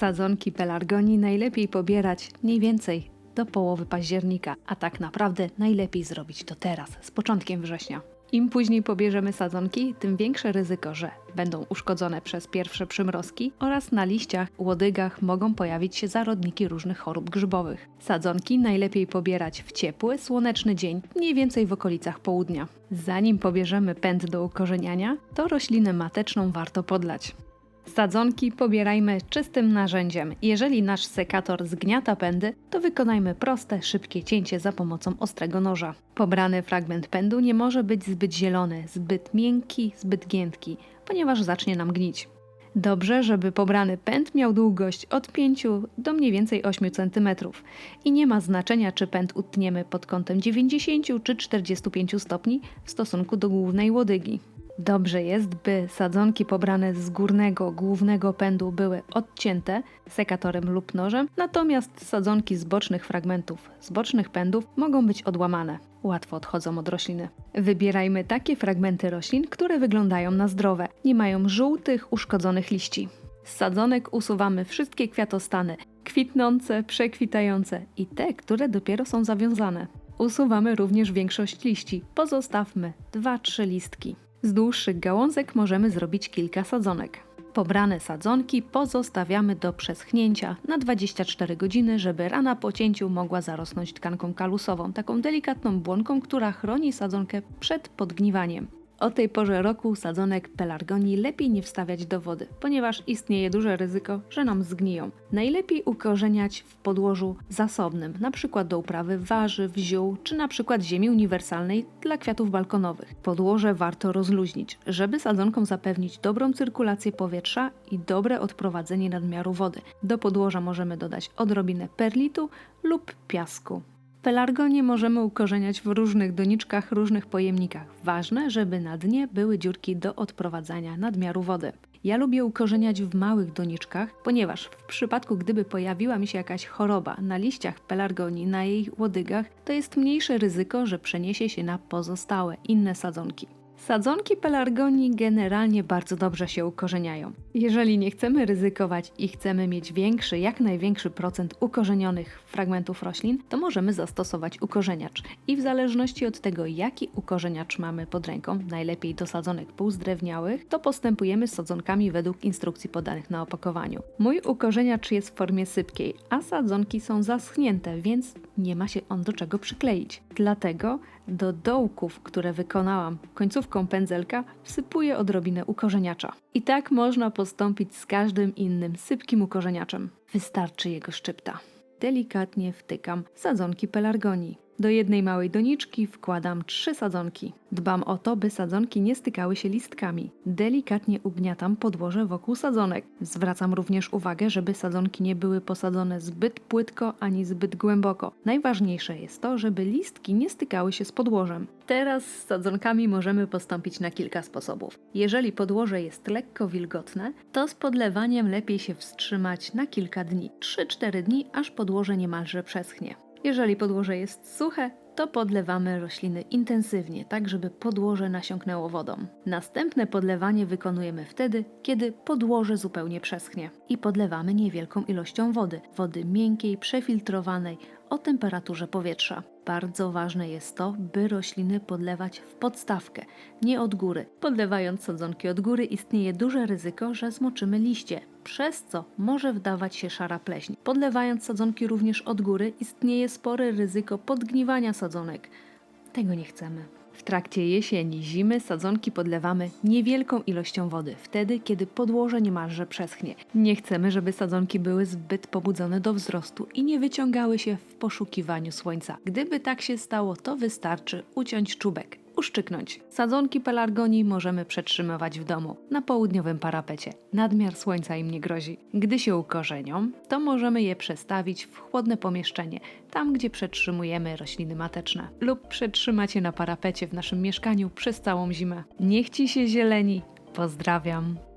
Sadzonki pelargonii najlepiej pobierać mniej więcej do połowy października, a tak naprawdę najlepiej zrobić to teraz, z początkiem września. Im później pobierzemy sadzonki, tym większe ryzyko, że będą uszkodzone przez pierwsze przymrozki oraz na liściach, łodygach mogą pojawić się zarodniki różnych chorób grzybowych. Sadzonki najlepiej pobierać w ciepły, słoneczny dzień, mniej więcej w okolicach południa. Zanim pobierzemy pęd do ukorzeniania, to roślinę mateczną warto podlać. Sadzonki pobierajmy czystym narzędziem. Jeżeli nasz sekator zgniata pędy, to wykonajmy proste, szybkie cięcie za pomocą ostrego noża. Pobrany fragment pędu nie może być zbyt zielony, zbyt miękki, zbyt giętki, ponieważ zacznie nam gnić. Dobrze, żeby pobrany pęd miał długość od 5 do mniej więcej 8 cm i nie ma znaczenia, czy pęd utniemy pod kątem 90 czy 45 stopni w stosunku do głównej łodygi. Dobrze jest, by sadzonki pobrane z górnego, głównego pędu były odcięte sekatorem lub nożem, natomiast sadzonki z bocznych fragmentów, z bocznych pędów mogą być odłamane. Łatwo odchodzą od rośliny. Wybierajmy takie fragmenty roślin, które wyglądają na zdrowe, nie mają żółtych, uszkodzonych liści. Z sadzonek usuwamy wszystkie kwiatostany, kwitnące, przekwitające i te, które dopiero są zawiązane. Usuwamy również większość liści, pozostawmy 2-3 listki. Z dłuższych gałązek możemy zrobić kilka sadzonek. Pobrane sadzonki pozostawiamy do przeschnięcia na 24 godziny, żeby rana po cięciu mogła zarosnąć tkanką kalusową, taką delikatną błonką, która chroni sadzonkę przed podgniwaniem. O tej porze roku sadzonek pelargonii lepiej nie wstawiać do wody, ponieważ istnieje duże ryzyko, że nam zgniją. Najlepiej ukorzeniać w podłożu zasobnym, np. do uprawy warzyw, ziół czy np. ziemi uniwersalnej dla kwiatów balkonowych. Podłoże warto rozluźnić, żeby sadzonkom zapewnić dobrą cyrkulację powietrza i dobre odprowadzenie nadmiaru wody. Do podłoża możemy dodać odrobinę perlitu lub piasku. Pelargonie możemy ukorzeniać w różnych doniczkach, różnych pojemnikach. Ważne, żeby na dnie były dziurki do odprowadzania nadmiaru wody. Ja lubię ukorzeniać w małych doniczkach, ponieważ w przypadku gdyby pojawiła mi się jakaś choroba na liściach pelargonii, na jej łodygach, to jest mniejsze ryzyko, że przeniesie się na pozostałe inne sadzonki. Sadzonki pelargonii generalnie bardzo dobrze się ukorzeniają. Jeżeli nie chcemy ryzykować i chcemy mieć większy, jak największy procent ukorzenionych fragmentów roślin, to możemy zastosować ukorzeniacz. I w zależności od tego, jaki ukorzeniacz mamy pod ręką, najlepiej do sadzonek półzdrewniałych, to postępujemy z sadzonkami według instrukcji podanych na opakowaniu. Mój ukorzeniacz jest w formie sypkiej, a sadzonki są zaschnięte, więc nie ma się on do czego przykleić. Dlatego do dołków, które wykonałam końcówką pędzelka, wsypuję odrobinę ukorzeniacza. I tak można postąpić z każdym innym sypkim ukorzeniaczem. Wystarczy jego szczypta. Delikatnie wtykam sadzonki pelargonii. Do jednej małej doniczki wkładam trzy sadzonki. Dbam o to, by sadzonki nie stykały się listkami. Delikatnie ugniatam podłoże wokół sadzonek. Zwracam również uwagę, żeby sadzonki nie były posadzone zbyt płytko ani zbyt głęboko. Najważniejsze jest to, żeby listki nie stykały się z podłożem. Teraz z sadzonkami możemy postąpić na kilka sposobów. Jeżeli podłoże jest lekko wilgotne, to z podlewaniem lepiej się wstrzymać na kilka dni 3-4 dni, aż podłoże niemalże przeschnie. Jeżeli podłoże jest suche, to podlewamy rośliny intensywnie, tak żeby podłoże nasiąknęło wodą. Następne podlewanie wykonujemy wtedy, kiedy podłoże zupełnie przeschnie i podlewamy niewielką ilością wody, wody miękkiej, przefiltrowanej o temperaturze powietrza. Bardzo ważne jest to, by rośliny podlewać w podstawkę, nie od góry. Podlewając sadzonki od góry istnieje duże ryzyko, że zmoczymy liście, przez co może wdawać się szara pleśń. Podlewając sadzonki również od góry istnieje spore ryzyko podgniwania sadzonek. Tego nie chcemy. W trakcie jesieni, zimy sadzonki podlewamy niewielką ilością wody, wtedy kiedy podłoże niemalże przeschnie. Nie chcemy, żeby sadzonki były zbyt pobudzone do wzrostu i nie wyciągały się w poszukiwaniu słońca. Gdyby tak się stało, to wystarczy uciąć czubek uszczyknąć. Sadzonki pelargonii możemy przetrzymywać w domu, na południowym parapecie. Nadmiar słońca im nie grozi. Gdy się ukorzenią, to możemy je przestawić w chłodne pomieszczenie, tam gdzie przetrzymujemy rośliny mateczne. Lub przetrzymać je na parapecie w naszym mieszkaniu przez całą zimę. Niech Ci się zieleni. Pozdrawiam.